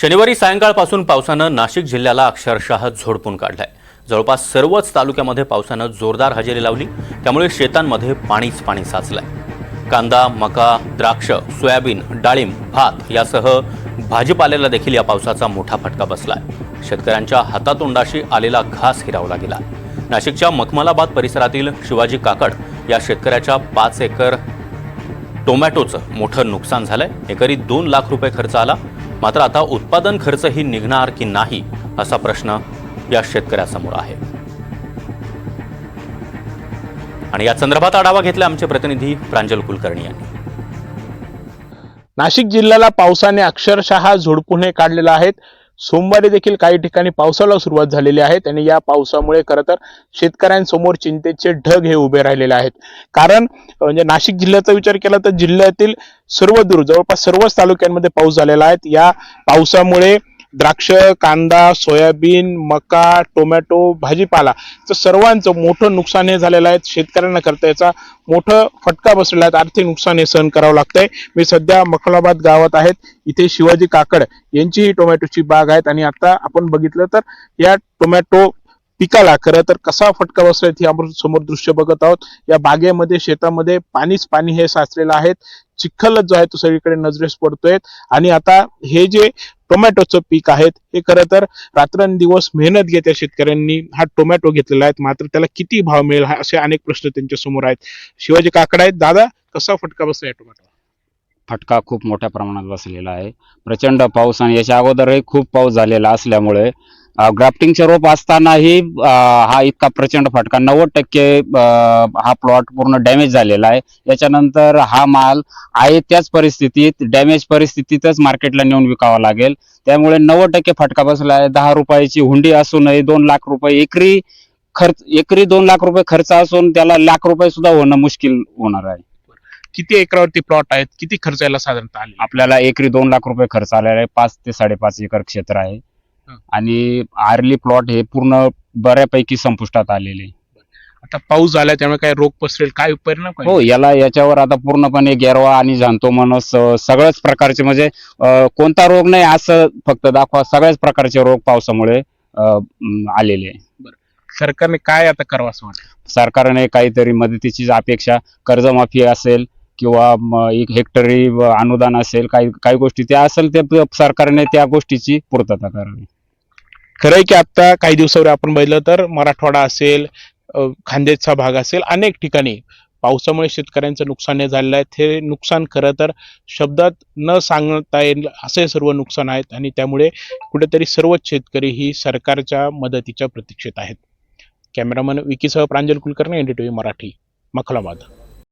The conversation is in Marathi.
शनिवारी सायंकाळपासून पावसानं नाशिक जिल्ह्याला अक्षरशः झोडपून काढलाय. जवळपास सर्वच तालुक्यामध्ये पावसानं जोरदार हजेरी लावली त्यामुळे शेतांमध्ये पाणीच पाणी साचलंय. कांदा मका द्राक्ष सोयाबीन डाळिंब भात यासह भाजीपाल्याला देखील या पावसाचा मोठा फटका बसलाय. शेतकऱ्यांच्या हातातोंडाशी आलेला घास हिरावला गेला. नाशिकच्या मखमलाबाद परिसरातील शिवाजी काकड या शेतकऱ्याच्या पाच एकर टोमॅटोचं मोठं नुकसान झालंय. एकरी दोन लाख रुपये खर्च आला. मात्र आता उत्पादन खर्चही निघणार की नाही असा प्रश्न या शेतकऱ्यासमोर आहे. आणि या संदर्भात आढावा घेतला आमचे प्रतिनिधी प्रांजल कुलकर्णी यांनी. नाशिक जिल्ह्याला पावसाने अक्षरशः झोडपून काढलेला आहेत. सोमवारी देखील काही ठिकाणी पावसाला सुरुवात झालेली आहे. आणि या पावसामुळे खरं तर शेतकऱ्यांसमोर चिंतेचे ढग हे उभे राहिलेले आहेत. कारण म्हणजे नाशिक जिल्ह्याचा विचार केला तर जिल्ह्यातील सर्व दूर जवळपास सर्वच तालुक्यांमध्ये पाऊस झालेला आहे. या पावसामुळे द्राक्ष कांदा सोयाबीन मका टोमॅटो भाजीपाला तर सर्वांचं मोठं नुकसान हे झालेलं आहे. शेतकऱ्यांना करता याचा मोठं फटका बसलेला आहे. आर्थिक नुकसान हे सहन करावं लागतंय. मी सध्या मखलाबाद गावात आहेत. इथे शिवाजी काकड यांची ही टोमॅटोची बाग आहेत. आणि आता आपण बघितलं तर या टोमॅटो पिकाला खरं तर कसा फटका बसलाय हे आपण समोर दृश्य बघत आहोत. या बागेमध्ये शेतामध्ये पाणीच पाणी हे साचलेलं आहे. चिखलच जो आहे तो सगळीकडे नजरेस पडतोय. आणि आता हे जे टोमॅटोचं पीक आहेत. हे खरं तर रात्रंदिवस मेहनत घेत या शेतकऱ्यांनी हा टोमॅटो घेतलेला आहे. मात्र त्याला किती भाव मिळेल हा असे अनेक प्रश्न त्यांच्यासमोर आहेत. शिवाजी काकड आहेत. दादा कसा फटका बसला या टोमॅटो फटका खूप मोठ्या प्रमाणात बसलेला आहे. प्रचंड पाऊस आणि याच्या अगोदरही खूप पाऊस झालेला असल्यामुळे ग्राफ्टिंगचे रोप असतानाही हा इतका प्रचंड फटका. नव्वद टक्के हा प्लॉट पूर्ण डॅमेज झालेला आहे. याच्यानंतर हा माल आहे त्याच परिस्थितीत डॅमेज परिस्थितीतच मार्केटला नेऊन विकावा लागेल. त्यामुळे नव्वद टक्के फटका बसला आहे. दहा रुपयाची हुंडी असूनही दोन लाख रुपये एकरी खर्च एकरी दोन लाख रुपये खर्च असून त्याला लाख रुपये सुद्धा होणं मुश्किल होणार आहे. किती एकरावरती प्लॉट आहेत? किती खर्च याला साधारणतः आले आपल्याला एकरी दोन लाख रुपये खर्च आलेला आहे. पाच ते साडेपाच एकर क्षेत्र आहे. आणि आर्ली प्लॉट हे पूर्ण बऱ्यापैकी संपुष्टात आलेले. आता पाऊस झाला त्यामुळे काय रोग पसरेल काय परिणाम काय? हो याला याच्यावर आता पूर्णपणे गेरवा आणि जाणतो म्हणून सगळ्याच प्रकारचे म्हणजे अं, कोणता रोग नाही असं फक्त दाखवा सगळ्याच प्रकारचे रोग पावसामुळे अं, म, आलेले आहे. सरकारने काय आता करावं असं वाटतं? सरकारने काहीतरी मदतीची अपेक्षा कर्जमाफी असेल किंवा एक हेक्टरी अनुदान असेल काही काही गोष्टी त्या असेल ते सरकारने त्या गोष्टीची पूर्तता करावी. खरं आहे की आता काही दिवसावर आपण बघितलं तर मराठवाडा असेल खांदेचा भाग असेल अनेक ठिकाणी पावसामुळे शेतकऱ्यांचं नुकसान झालेलं आहे. हे नुकसान खरं तर शब्दात न सांगता येईल असे सर्व नुकसान आहेत आणि त्यामुळे कुठेतरी सर्वच शेतकरी ही सरकारच्या मदतीच्या प्रतीक्षेत आहेत. कॅमेरामन विकीसह प्रांजल कुलकर्णी एनडीटीव्ही मराठी मखलाबाद